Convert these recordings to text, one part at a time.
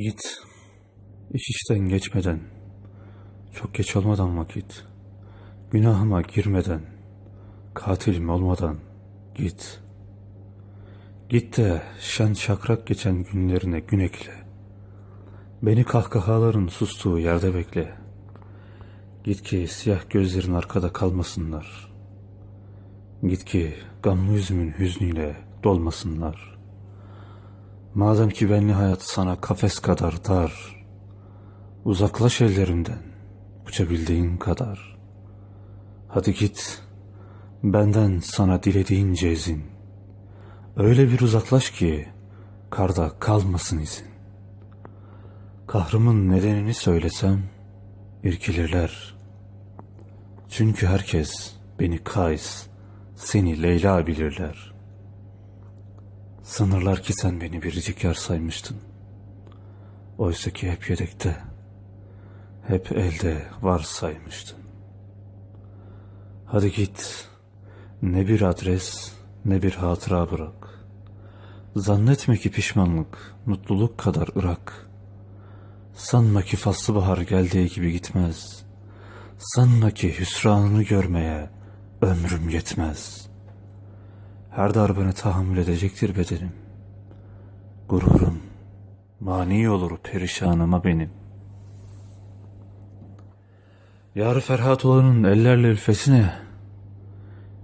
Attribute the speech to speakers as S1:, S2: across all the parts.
S1: Git. İş işten geçmeden. Çok geç olmadan vakit. Günahıma girmeden. Katilim olmadan. Git. Git de şen şakrak geçen günlerine gün ekle. Beni kahkahaların sustuğu yerde bekle. Git ki siyah gözlerin arkada kalmasınlar. Git ki gamlı yüzümün hüznüyle dolmasınlar. Madem ki benli hayat sana kafes kadar dar, uzaklaş ellerimden, uçabildiğin kadar. Hadi git, benden sana dilediğince izin. Öyle bir uzaklaş ki, karda kalmasın izin. Kahrımın nedenini söylesem, irkilirler. Çünkü herkes beni Kays, seni Leyla bilirler. Sanırlar ki sen beni biricik yer saymıştın. Oysa ki hep yedekte, hep elde var saymıştın. Hadi git, ne bir adres, ne bir hatıra bırak. Zannetme ki pişmanlık, mutluluk kadar ırak. Sanma ki faslı bahar geldiği gibi gitmez. Sanma ki hüsranını görmeye ömrüm yetmez. Her darbene tahammül edecektir bedenim. Gururum, mani olur perişanıma benim. Yar Ferhat olanın ellerle ülfesine,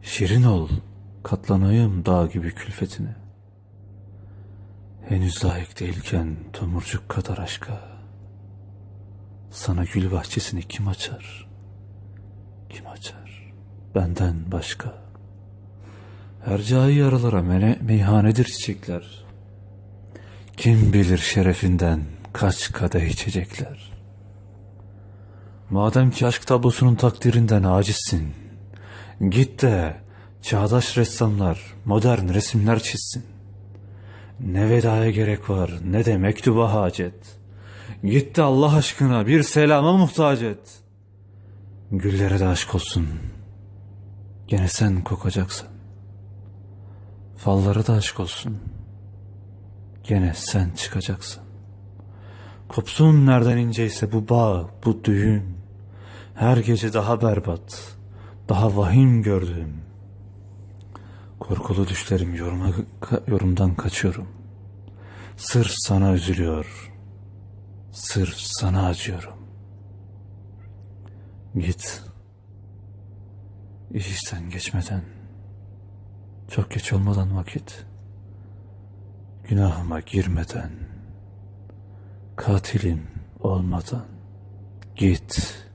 S1: şirin ol, katlanayım dağ gibi külfetine. Henüz layık değilken tomurcuk kadar aşka, sana gül bahçesini kim açar? Kim açar? Benden başka. Hercai yaralara mene, meyhanedir çiçekler. Kim bilir şerefinden kaç kadeh içecekler. Madem ki aşk tablosunun takdirinden acizsin, git de çağdaş ressamlar modern resimler çizsin. Ne vedaya gerek var ne de mektuba hacet. Git de Allah aşkına bir selama muhtaç et. Güllere de aşk olsun. Gene sen kokacaksın. Fallara da aşk olsun. Gene sen çıkacaksın. Kopsun nereden inceyse bu bağ, bu düğün. Her gece daha berbat, daha vahim gördüğüm. Korkulu düşlerim yoruma, yorumdan kaçıyorum. Sırf sana üzülüyor. Sırf sana acıyorum. Git. İş geçmeden. Çok geç olmadan vakit. Günahıma girmeden. Katilim olmadan. Git.